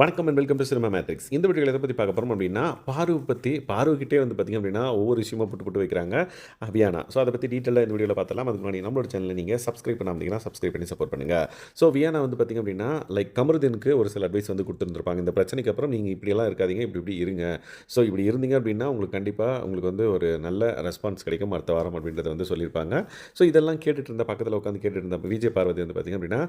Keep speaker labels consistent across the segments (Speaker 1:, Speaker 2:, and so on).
Speaker 1: வணக்கம் and welcome to Cinema Matrix இந்த வீடியோவில் எதை பற்றி பார்க்க போகிறோம் அப்படின்னா பார்வை பற்றி பார்வைக்கிட்டே வந்து பார்த்திங்க அப்படின்னா ஒவ்வொரு விஷயமா போட்டு போட்டு வைக்கிறாங்க அபியானா. ஸோ அதை பற்றி டீட்டெயிலாக இந்த வீடியோவில் பார்த்தலாம் அதுக்கு முன்னாடி நம்மளோட சேனலில் நீங்கள் சப்ஸ்கிரைப் பண்ணாமல் சப்ஸ்கிரைப் பண்ணி சப்போர்ட் பண்ணுங்கள் ஸோ வியானா வந்து பார்த்திங்க அப்படின்னா லைக் கமருதீனுக்கு ஒரு சில அட்வைஸ் வந்து கொடுத்துருந்துருப்பாங்க. இந்த பிரச்சனைக்கு அப்புறம் நீங்கள் இப்படியெல்லாம் இருக்காதீங்க இப்படி இப்படி இருங்க. ஸோ இப்படி இருந்தீங்க அப்படின்னா உங்களுக்கு கண்டிப்பாக உங்களுக்கு வந்து ஒரு நல்ல ரெஸ்பான்ஸ் கிடைக்கும். அடுத்த வாரம் அப்படின்றத வந்து சொல்லியிருப்பாங்க. ஸோ இதெல்லாம் கேட்டுட்டு இருந்த பக்கத்தில் உட்காந்து கேட்டுட்டு இருந்த விஜய் பார்வதி வந்து பார்த்திங்க அப்படின்னா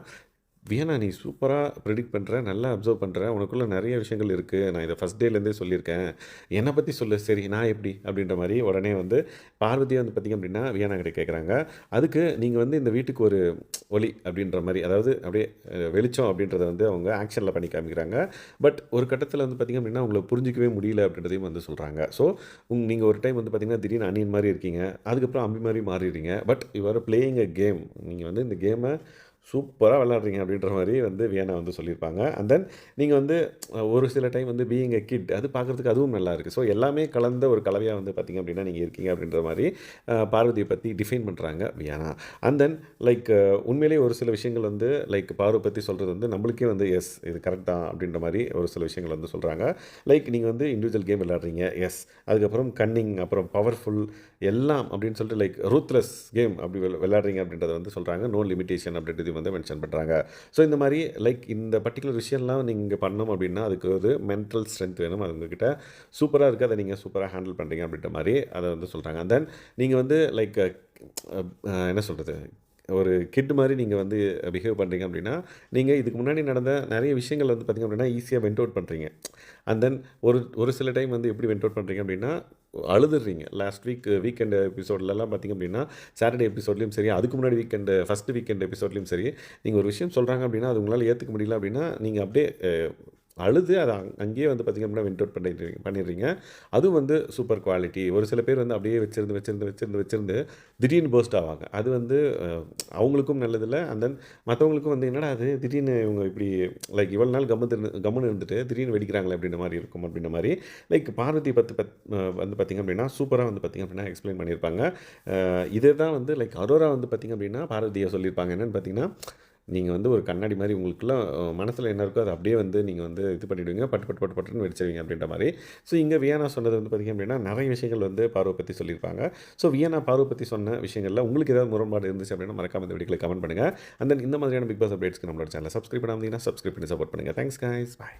Speaker 1: வியனா நீ சூப்பராக ப்ரிடிக்ட் பண்ணுற நல்லா அப்சர்வ் பண்ணுற உனக்குள்ளே நிறைய விஷயங்கள் இருக்குது நான் இதை ஃபஸ்ட் டேலேருந்தே சொல்லியிருக்கேன். என்னை பற்றி சொல்லு. சரி நான் எப்படி? அப்படின்ற மாதிரி உடனே வந்து பார்வதியை வந்து பார்த்திங்க அப்படின்னா வியனா கிட்ட கேட்குறாங்க. அதுக்கு நீங்கள் வந்து இந்த வீட்டுக்கு ஒரு ஒலி அப்படின்ற மாதிரி அதாவது அப்படியே வெளிச்சம் அப்படின்றத வந்து அவங்க ஆக்ஷனில் பண்ணி காமிக்கிறாங்க. பட் ஒரு கட்டத்தில் வந்து பார்த்திங்க அப்படின்னா உங்களை புரிஞ்சிக்கவே முடியல அப்படின்றதையும் வந்து சொல்கிறாங்க ஸோ உங் நீங்கள் ஒரு டைம் வந்து பார்த்திங்கன்னா திடீர்னு அணியன் மாதிரி இருக்கீங்க. அதுக்கப்புறம் அம்பி மாதிரி மாறிடுறீங்க. But your playing a game நீங்கள் வந்து இந்த கேமை சூப்பராக விளாட்றீங்க அப்படின்ற மாதிரி வந்து வியனா வந்து சொல்லியிருப்பாங்க. அண்ட் தென் நீங்கள் வந்து ஒரு சில டைம் வந்து பீயிங் எ கிட் அது பார்க்குறதுக்கு அதுவும் நல்லா இருக்குது ஸோ எல்லாமே கலந்த ஒரு கலவையாக வந்து பார்த்திங்க அப்படின்னா நீங்கள் இருக்கீங்க அப்படின்ற மாதிரி பார்வதியை பற்றி டிஃபைன் பண்ணுறாங்க வியானா அண்ட் தென் லைக் உண்மையிலேயே ஒரு சில விஷயங்கள் வந்து லைக் பார்வை பற்றி சொல்கிறது வந்து நம்மளுக்கே வந்து எஸ் இது கரெக்ட் தான் அப்படின்ற மாதிரி ஒரு சில விஷயங்கள் வந்து சொல்கிறாங்க லைக் நீங்கள் வந்து இண்டிவிஜுவல் கேம் விளாட்றீங்க எஸ் அதுக்கப்புறம் கன்னிங் அப்புறம் பவர்ஃபுல் எல்லாம் அப்படின்னு சொல்லிட்டு லைக் ரூத்லெஸ் கேம் அப்படி விளாட்றீங்க விளையாடுறீங்க அப்படின்றத வந்து சொல்கிறாங்க நோ லிமிடேஷன் அப்படின்றது வந்து மென்ஷன் பண்ணுறாங்க ஸோ இந்த மாதிரி லைக் இந்த பர்டிகுலர் விஷயம்லாம் நீங்கள் பண்ணோம் அப்படின்னா அதுக்கு ஒரு மென்டல் ஸ்ட்ரென்த் வேணும். அது உங்ககிட்ட சூப்பராக இருக்குது அதை நீங்கள் சூப்பராக ஹேண்டில் பண்ணுறீங்க அப்படின்ற மாதிரி அதை வந்து சொல்கிறாங்க தென் நீங்கள் வந்து லைக் என்ன சொல்கிறது ஒரு கிட் மாதிரி நீங்கள் வந்து பிஹேவ் பண்ணுறீங்க அப்படின்னா நீங்கள் இதுக்கு முன்னாடி நடந்த நிறைய விஷயங்கள் வந்து பார்த்திங்க அப்படின்னா ஈஸியாக வெண்ட் அவுட் பண்ணுறீங்க அண்ட் தென் ஒரு ஒரு சில டைம் வந்து எப்படி வெண்ட் அவுட் பண்ணுறீங்க அப்படின்னா அழுதுறீங்க. லாஸ்ட் வீக் வீக்கெண்ட் எபிசோட்லலாம் பார்த்திங்க அப்படின்னா சாட்டர்டே எபிசோட்லேயும் சரி அதுக்கு முன்னாடி வீக்கெண்டு ஃபஸ்ட் வீக்கெண்ட் எபிசோட்லேயும் சரி நீங்கள் ஒரு விஷயம் சொல்கிறாங்க அப்படின்னா அது உங்களால் ஏற்றுக்க முடியல அப்படின்னா நீங்கள் அப்படியே அழுது அதை அங்கேயே வந்து பார்த்திங்க அப்படின்னா வெண்ட் அவுட் பண்ணிடுறீங்க பண்ணிடுறீங்க. அதுவும் வந்து சூப்பர் குவாலிட்டி ஒரு சில பேர் வந்து அப்படியே வச்சுருந்து வச்சுருந்து வச்சுருந்து வச்சுருந்து திடீர்னு போஸ்ட் ஆவாங்க. அது வந்து அவங்களுக்கும் நல்லதில்லை. அண்ட் தென் மற்றவங்களுக்கும் வந்து என்னடா அது திடீர்னு இவங்க இப்படி லைக் இவ்வளோ நாள் கம்மு கம்முன்னு இருந்துட்டு திடீர்னு வெடிக்கிறாங்களே அப்படின்ற மாதிரி இருக்கும் அப்படின்ற மாதிரி. லைக் பார்வதி பத்து பத் வந்து பார்த்திங்க அப்படின்னா சூப்பராக வந்து பார்த்திங்க அப்படின்னா எக்ஸ்பிளைன் பண்ணியிருப்பாங்க. இதே தான் வந்து லைக் அரோரா வந்து பார்த்திங்க அப்படின்னா பார்வதியை சொல்லியிருப்பாங்க. என்னென்னு பார்த்தீங்கன்னா நீங்கள் வந்து ஒரு கண்ணாடி மாதிரி உங்களுக்குலாம் மனசில் என்ன இருக்கோ அதை அப்படியே வந்து நீங்கள் வந்து இது பண்ணிவிடுவீங்க பட்டு பட்டு பட்டு பட்டுன்னு வெடிச்சிருவீங்க அப்படின்ற மாதிரி. ஸோ இங்கே வியானா சொன்னது வந்து பார்த்திங்க அப்படின்னா நிறைய விஷயங்கள் வந்து பார்வை பற்றி சொல்லியிருப்பாங்க. ஸோ வியானா பார்வை பற்றி சொன்ன விஷயங்களில் உங்களுக்கு ஏதாவது முரண்பாடு இருந்துச்சு அப்படின்னா மறக்காம இந்த வீடியோவில் கமெண்ட் பண்ணுங்கள் அண்ட் தென் இந்த மாதிரியான பிக் பாஸ் அப்டேட்ஸ்க்கு நம்மளோட சேனலை சப்ஸ்கிரைப் பண்ணாமல் சப்ஸ்கிரைப் பண்ணி சப்போர்ட் பண்ணுங்கள் தேங்க்ஸ் guys. பாய்